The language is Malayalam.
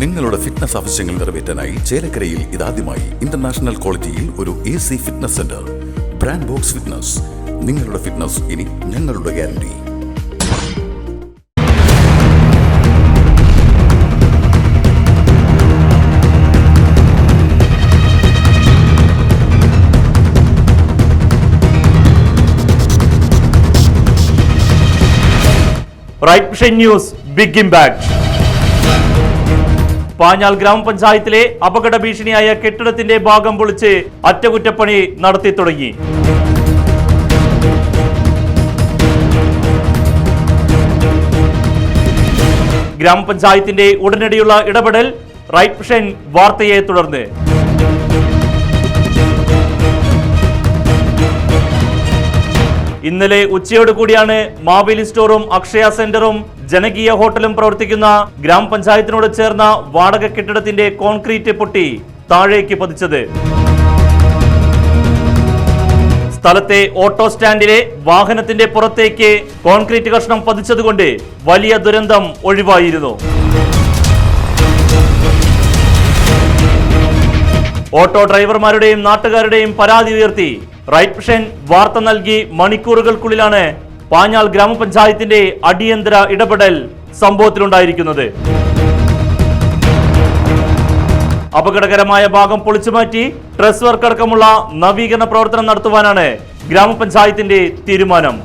നിങ്ങളുടെ ഫിറ്റ്നസ് ആവശ്യങ്ങൾ നിറവേറ്റാനായി ചേലക്കരയിൽ ഇതാദ്യമായി ഇന്റർനാഷണൽ ക്വാളിറ്റിയിൽ ഒരു A C fitness centre brand box fitness നിങ്ങളുടെ ഫിറ്റ്നസ് ഇനി ഞങ്ങളുടെ guarantee right news big impact Panjal ഗ്രാമപഞ്ചായത്തിലെ അപകട ഭീഷണിയായ കെട്ടിടത്തിന്റെ ഭാഗം പൊളിച്ച് അറ്റകുറ്റപ്പണി നടത്തി തുടങ്ങി. ഗ്രാമപഞ്ചായത്തിന്റെ ഉടനടിയുള്ള ഇടപെടൽ റൈറ്റ് വാർത്തയെ തുടർന്ന്. ഇന്നലെ ഉച്ചയോട് കൂടിയാണ് മാവേലി സ്റ്റോറും അക്ഷയ സെന്ററും ജനകീയ ഹോട്ടലും പ്രവർത്തിക്കുന്ന ഗ്രാമപഞ്ചായത്തിനോട് ചേർന്ന വാടക കെട്ടിടത്തിന്റെ കോൺക്രീറ്റ് പൊട്ടി താഴേക്ക് പതിച്ചത്. സ്ഥലത്തെ ഓട്ടോ സ്റ്റാൻഡിലെ വാഹനത്തിന്റെ പുറത്തേക്ക് കോൺക്രീറ്റ് കഷ്ണം പതിച്ചതുകൊണ്ട് വലിയ ദുരന്തം ഒഴിവായിരുന്നു. ഓട്ടോ ഡ്രൈവർമാരുടെയും നാട്ടുകാരുടെയും പരാതി ഉയർത്തി റൈറ്റ് വിഷൻ വാർത്ത നൽകി മണിക്കൂറുകൾക്കുള്ളിലാണ് പാഞ്ഞാൾ ഗ്രാമപഞ്ചായത്തിന്റെ അടിയന്തര ഇടപെടൽ സംഭവത്തിലുണ്ടായിരിക്കുന്നത്. അപകടകരമായ ഭാഗം പൊളിച്ചുമാറ്റി ട്രസ് വർക്ക് അടക്കമുള്ള നവീകരണ പ്രവർത്തനം നടത്തുവാനാണ് ഗ്രാമപഞ്ചായത്തിന്റെ തീരുമാനം.